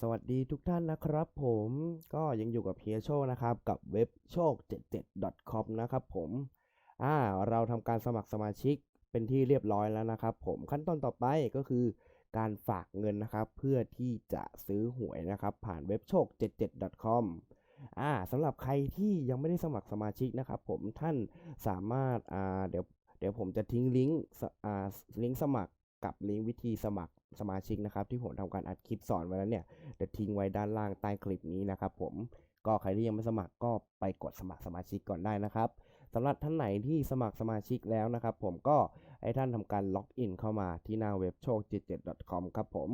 สวัสดีทุกท่านนะครับผมก็ยังอยู่กับเฮียโชคนะครับ กับเว็บโชค 77 .com นะครับผมอ่าเราทำการสมัครสมาชิกเป็นที่เรียบร้อยแล้วนะครับผมขั้นตอนต่อไปก็คือการฝากเงินนะครับ เพื่อที่จะซื้อหวยนะครับ ผ่านเว็บโชค 77 .com อ่าสำหรับใครที่ยังไม่ได้สมัครสมาชิกนะครับ ผมท่านสามารถอ่าเดี๋ยวเดี๋ยวผมจะทิ้งลิงก์อ่าลิงก์สมัคร กับลิงก์วิธีสมัครสมาชิกนะครับ ที่ผมทำการอัดคลิปสอนไว้แล้วเนี่ยเดี๋ยวทิ้งไว้ด้านล่างใต้คลิปนี้นะครับผมก็ใครที่ยังไม่สมัครก็ไปกดสมัครสมาชิกก่อนได้นะครับสำหรับท่านไหนที่สมัครสมาชิกแล้วนะครับ ผมก็ให้ท่านทำการล็อกอินเข้ามาที่หน้าเว็บโชค 77 .com ครับผม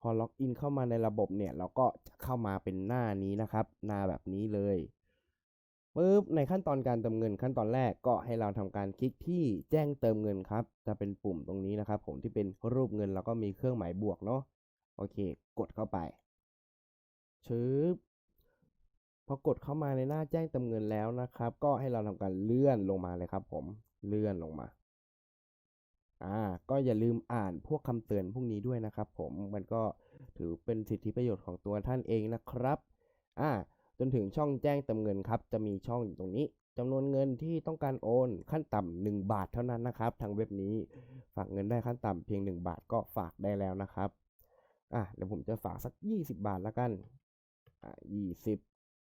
พอล็อกอินเข้ามาในระบบเนี่ย เราก็จะเข้ามาเป็นหน้านี้นะครับ หน้าแบบนี้เลย ปุ๊บในขั้นตอนการเติมเงินขั้นตอนแรกก็ให้เราทำการคลิกที่แจ้งเติมเงินครับ จะเป็นปุ่มตรงนี้นะครับ ผมที่เป็นรูปเงินแล้วก็มีเครื่องหมายบวกเนาะโอเค กดเข้าไปชึบพอกดเข้ามาในหน้าแจ้งเติมเงินแล้วนะครับ ก็ให้เราทำการเลื่อนลงมาเลยครับ ผมเลื่อนลงมาอ่าก็อย่าลืมอ่านพวกคำเตือนพวกนี้ด้วยนะครับ ผมมันก็ถือเป็นสิทธิประโยชน์ของตัวท่านเองนะครับ อ่า จนถึงช่องแจ้งเติมเงินครับ จะมีช่องอยู่ตรงนี้จำนวนเงินที่ต้องการโอนขั้นต่ำหนึ่งบาทเท่านั้นนะครับ ทางเว็บนี้ฝากเงินได้ขั้นต่ำเพียง 1 บาทก็ฝากได้แล้วนะครับอะเดี๋ยวผมจะฝากสัก 20 บาทแล้วกันอะ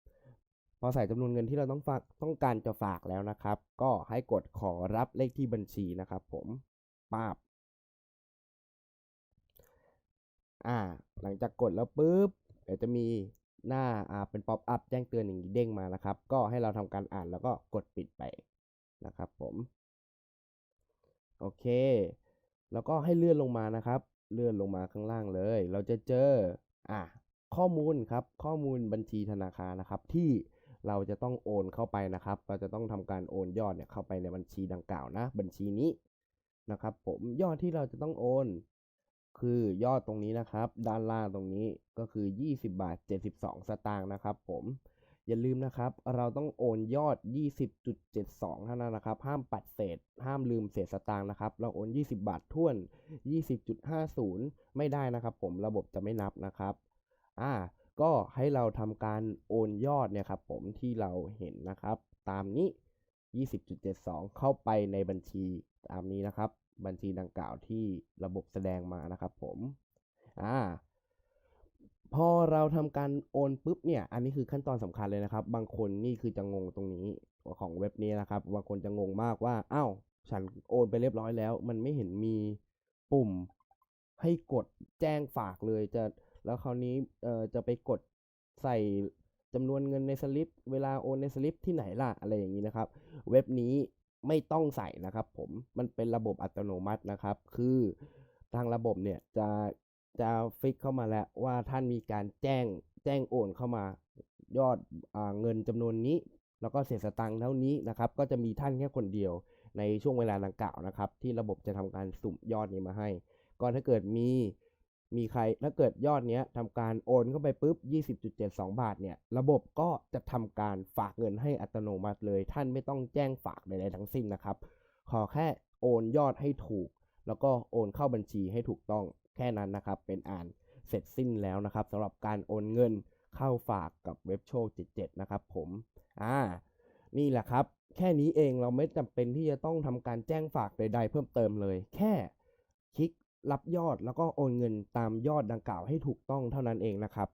20 พอใส่จำนวนเงินที่เราต้องฝากต้องการจะฝากแล้วนะครับ ก็ให้กดขอรับเลขที่บัญชีนะครับ ผมป้าบอ่าหลังจากกดแล้วปุ๊บเดี๋ยวจะมี หน้าอ่าเป็นป๊อปอัพแจ้งเตือนอย่างนี้เด้งมานะครับ ก็ให้เราทำการอ่านแล้วก็กดปิดไปนะครับผมโอเค แล้วก็ให้เลื่อนลงมานะครับ เลื่อนลงมาข้างล่างเลย เราจะเจออะข้อมูลครับ ข้อมูลบัญชีธนาคารนะครับ ที่เราจะต้องโอนเข้าไปนะครับ เราจะต้องทำการโอนยอดเนี่ยเข้าไปในบัญชีดังกล่าวนะ บัญชีนี้นะครับ ผมยอดที่เราจะต้องโอน คือยอดตรงนี้นะครับ ด้านล่างตรงนี้ก็คือ 20 บาท 72 สตางค์นะครับผมอย่าลืมนะครับ เราต้องโอนยอด 20.72 เท่านั้นนะครับ ห้ามปัดเศษ ห้ามลืมเศษสตางค์นะครับ เราโอน 20 บาทท่วน 20.50 ไม่ได้นะครับผม ระบบจะไม่นับนะครับ อ่า ก็ให้เราทำการโอนยอดเนี่ยครับผมที่เราเห็นนะครับ ตามนี้ 20.72 เข้าไปในบัญชี ตามนี้นะครับ บัญชีดังกล่าวที่ระบบแสดงมานะครับ ผมอ่าพอเราทำการโอนปุ๊บเนี่ย อันนี้คือขั้นตอนสำคัญเลยนะครับ บางคนนี่คือจะงงตรงนี้ของเว็บนี้นะครับ บางคนจะงงมากว่าอ้าวฉันโอนไปเรียบร้อยแล้ว มันไม่เห็นมีปุ่มให้กดแจ้งฝากเลยจะแล้วคราวนี้เอ่อจะไปกดใส่จำนวนเงินในสลิป เวลาโอนในสลิปที่ไหนล่ะอะไรอย่างนี้นะครับ เว็บนี้ ไม่ต้องใส่นะครับผมมันเป็นระบบอัตโนมัตินะครับ คือทางระบบเนี่ยจะจะฟิกเข้ามาแล้วว่าท่านมีการแจ้งแจ้งโอนเข้ามายอดอเงินจำนวนนี้ แล้วก็เศษสตังค์เท่านี้นะครับ ก็จะมีท่านแค่คนเดียวในช่วงเวลาดังกล่าวนะครับ ที่ระบบจะทำการสุ่มยอดนี้มาให้ ก็ถ้าเกิดมี มีใครถ้าเกิดยอดเนี้ยทำการโอนเข้าไปปุ๊บ 20.72 บาทเนี่ย ระบบก็จะทำการฝากเงินให้อัตโนมัติเลย ท่านไม่ต้องแจ้งฝากใดๆทั้งสิ้นนะครับ ขอแค่โอนยอดให้ถูก แล้วก็โอนเข้าบัญชีให้ถูกต้องแค่นั้นนะครับ เป็นอ่านเสร็จสิ้นแล้วนะครับสำหรับการโอนเงินเข้าฝากกับเว็บโชค77 นะครับผมอ่านี่แหละครับ แค่นี้เองเราไม่จำเป็นที่จะต้องทำการแจ้งฝากใด ๆ เพิ่มเติมเลย แค่คลิก รับยอดแล้วก็โอนเงินตามยอดดังกล่าวให้ถูกต้องเท่านั้นเองนะครับ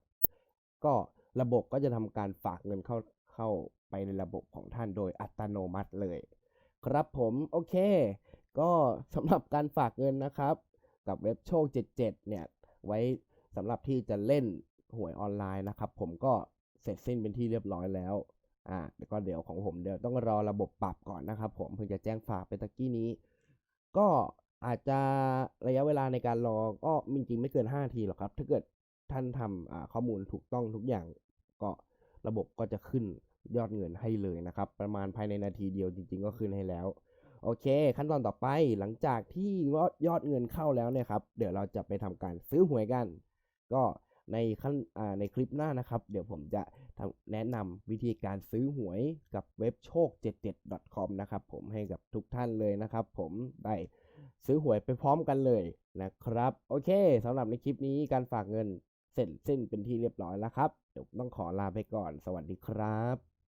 ก็ระบบก็จะทำการฝากเงินเข้าเข้าไปในระบบของท่านโดยอัตโนมัติเลย ครับผมโอเค ก็สำหรับการฝากเงินนะครับ กับเว็บโชค 77 เนี่ย ไว้สำหรับที่จะเล่นหวยออนไลน์นะครับ ผมก็เสร็จสิ้นเป็นที่เรียบร้อยแล้วอ่าแล้วก็เดี๋ยวของผมเดี๋ยวต้องรอระบบปรับก่อนนะครับ ผมเพิ่งจะแจ้งฝากไปตะกี้นี้ ก็ อาจจะระยะเวลาในการรอก็จริงๆไม่เกิน5นาทีหรอกครับ ถ้าเกิดท่านทำข้อมูลถูกต้องทุกอย่าง ก็ระบบก็จะขึ้นยอดเงินให้เลยนะครับ ประมาณภายในนาทีเดียวจริง ๆ ก็ขึ้นให้แล้ว โอเค ขั้นตอนต่อไปหลังจากที่ยอดยอดเงินเข้าแล้วเนี่ยครับ เดี๋ยวเราจะไปทำการซื้อหวยกัน ก็ในขั้นในคลิปหน้านะครับ เดี๋ยวผมจะแนะนำวิธีการซื้อหวยกับเว็บโชค 77 .com นะครับผมให้กับทุกท่านเลยนะครับ ผมได้ ซื้อหวยไปพร้อมกันเลยนะครับ โอเคสำหรับในคลิปนี้การฝากเงินเสร็จสิ้นเป็นที่เรียบร้อยแล้วครับเดี๋ยวต้องขอลาไปก่อน สวัสดีครับ